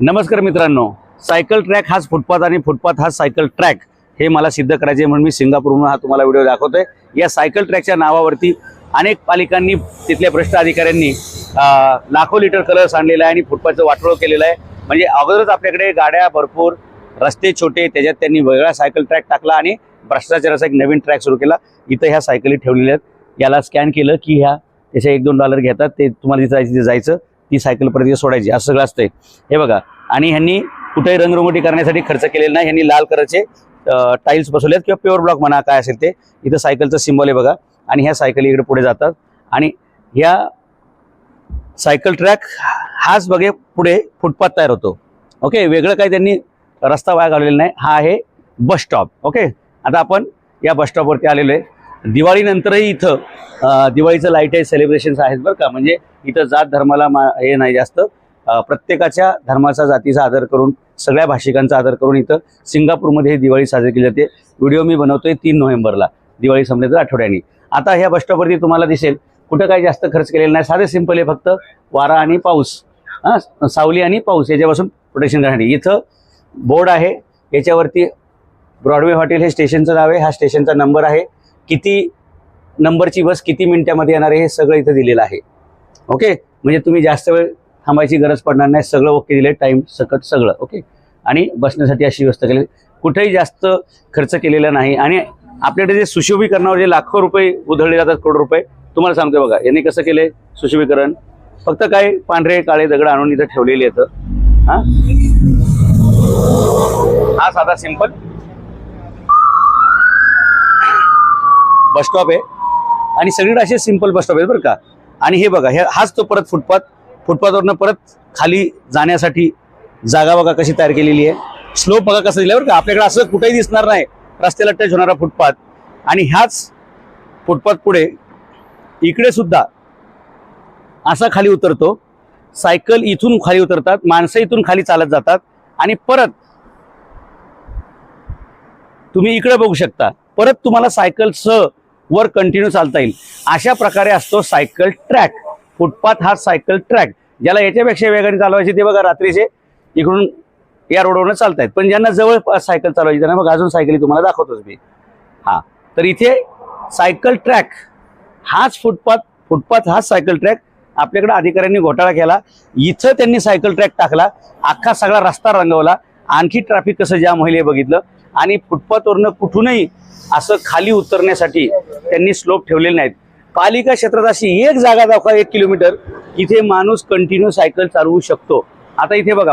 नमस्कार मित्रांनो cycle track हाच फुटपाथ आणि फुटपाथ हाच सायकल ट्रॅक हे मला सिद्ध करायचे म्हणून मी सिंगापूरहून हा तुम्हाला व्हिडिओ दाखवतोय. या सायकल ट्रॅकच्या नावावरती अनेक पालिकांनी तिथल्या भ्रष्ट अधिकाऱ्यांनी लाखो लिटर कलर्स आणलेला आहे आणि फुटपाथचं वाटोळ केलेलं आहे. म्हणजे अगोदरच आपल्याकडे गाड्या भरपूर रस्ते छोटे त्याच्यात त्यांनी वेगळा सायकल ट्रॅक टाकला आणि भ्रष्टाचाराचा एक नवीन ट्रॅक सुरू केला. इथं ह्या सायकली ठेवलेल्या आहेत. याला स्कॅन केलं की ह्या त्याचे एक दोन डॉलर घेतात. ते तुम्हाला जिथं जायचं तिथे जायचं. ती सायकल परत सोडायची असं सगळं असतंय. हे बघा आणि ह्यांनी कुठेही रंगरंगोटी करण्यासाठी खर्च केलेला नाही. ह्यांनी लाल कलरचे टाईल्स बसवलेत किंवा प्युअर ब्लॉक म्हणा काय असेल ते. इथं सायकलचं सिम्बॉल आहे बघा. आणि ह्या सायकली इकडे पुढे जातात. आणि ह्या सायकल ट्रॅक हाच बघे पुढे फुटपाथ तयार होतो. ओके? वेगळं काही त्यांनी रस्ता वाया घालवलेला नाही. हा आहे बस स्टॉप ओके? आता आपण या बस स्टॉपवरती आलेलो आहे. दिवाळीनंतरही इथं दिवाळीचं लाइट आहे सेलिब्रेशन्स आहेत बरं का. म्हणजे इथं जात धर्माला मा हे नाही जास्त. प्रत्येकाच्या धर्माचा जातीचा आदर करून सगळ्या भाषिकांचा आदर करून इथं सिंगापूरमध्ये ही दिवाळी साजरी केली जाते. व्हिडिओ मी बनवतोय तीन नोव्हेंबरला. दिवाळी संपल्यानंतर आठवड्यानी. आता ह्या बस स्टॉपवरती तुम्हाला दिसेल. कुठं काही जास्त खर्च केलेला नाही. साधे सिंपल आहे फक्त वारा आणि पाऊस. हां सावली आणि पाऊस याच्यापासून प्रोटेक्शन करण्यासाठी. इथं बोर्ड आहे. याच्यावरती ब्रॉडवे हॉटेल हे स्टेशनचं नाव आहे. हा स्टेशनचा नंबर आहे. किती नंबरची बस किती मिनिटामध्ये येणार आहे हे सगळं इथं दिलेलं आहे. ओके म्हणजे तुम्ही जास्त वेळ थांबायची गरज पडणार नाही. सगळं ओके दिले टाईम सकट सगळं. ओके आणि बसण्यासाठी अशी व्यवस्था केली कुठेही जास्त खर्च केलेला नाही. आणि आपल्याकडे जे सुशोभीकरणावर जे लाखो रुपये उधळले जातात करोड रुपये तुम्हाला सांगतो बघा यांनी कसं केलंय सुशोभीकरण? फक्त काय पांढरे काळे दगड आणून इथं ठेवलेले आहेत. हा? साधा सिंपल बस स्टॉप आहे. आणि सगळीकडे असे सिंपल बस स्टॉप आहेत बरं का. आणि हे बघा हे हाच तो परत फुटपाथ फुटपाथवरनं परत खाली जाण्यासाठी जागा बघा कशी तयार केलेली आहे. स्लोप बघा कसं दिलं बरं का. आपल्याकडे असं कुठेही दिसणार नाही. रस्त्याला टच होणारा फुटपाथ आणि ह्याच फुटपाथ पुढे इकडे सुद्धा असा खाली उतरतो. सायकल इथून खाली उतरतात. माणसं इथून खाली चालत जातात. आणि परत तुम्ही इकडे बघू शकता. परत तुम्हाला सायकलसह वर कंटिन्यू चालता येईल. अशा प्रकारे असतो सायकल ट्रॅक फुटपाथ हा सायकल ट्रॅक ज्याला याच्यापेक्षा वेगाने चालवायचे ते बघा रात्रीचे. इकडून या रोडवरनं चालतायत. पण ज्यांना जवळ सायकल चालवायची त्यांना मग अजून सायकली तुम्हाला दाखवतोच मी. हा. तर इथे सायकल ट्रॅक हाच फुटपाथ फुटपाथ हाच सायकल ट्रॅक आपल्याकडे अधिकाऱ्यांनी घोटाळा केला. इथं त्यांनी सायकल ट्रॅक टाकला. अख्खा सगळा रस्ता रंगवला. आणखी ट्रॅफिक कसं जाम होईल हे बघितलं. आणि फुटपाथवरनं कुठूनही असं खाली उतरण्यासाठी त्यांनी स्लोप ठेवलेले नाहीत. पालिका क्षेत्रात अशी एक जागा दाखवा एक किलोमीटर इथे माणूस कंटिन्यू सायकल चालवू शकतो. आता इथे बघा